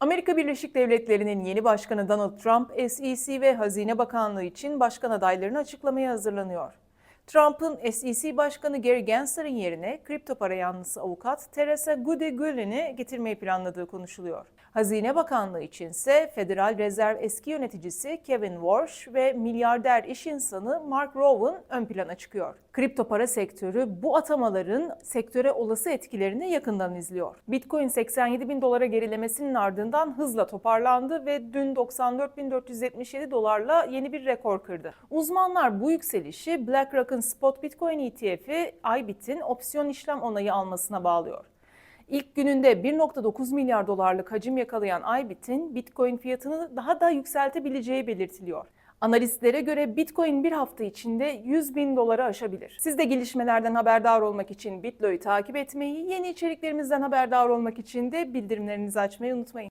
Amerika Birleşik Devletleri'nin yeni başkanı Donald Trump, SEC ve Hazine Bakanlığı için başkan adaylarını açıklamaya hazırlanıyor. Trump'ın SEC Başkanı Gary Gensler'in yerine kripto para yanlısı avukat Teresa Goody Gullin'i getirmeyi planladığı konuşuluyor. Hazine Bakanlığı içinse Federal Rezerv eski yöneticisi Kevin Warsh ve milyarder iş insanı Mark Rowan ön plana çıkıyor. Kripto para sektörü bu atamaların sektöre olası etkilerini yakından izliyor. Bitcoin 87 bin dolara gerilemesinin ardından hızla toparlandı ve dün 94.477 dolarla yeni bir rekor kırdı. Uzmanlar bu yükselişi BlackRock'ın Spot Bitcoin ETF'i IBIT'in opsiyon işlem onayı almasına bağlıyor. İlk gününde 1.9 milyar dolarlık hacim yakalayan IBIT'in Bitcoin fiyatını daha da yükseltebileceği belirtiliyor. Analistlere göre Bitcoin bir hafta içinde 100 bin doları aşabilir. Siz de gelişmelerden haberdar olmak için Bitlo'yu takip etmeyi, yeni içeriklerimizden haberdar olmak için de bildirimlerinizi açmayı unutmayın.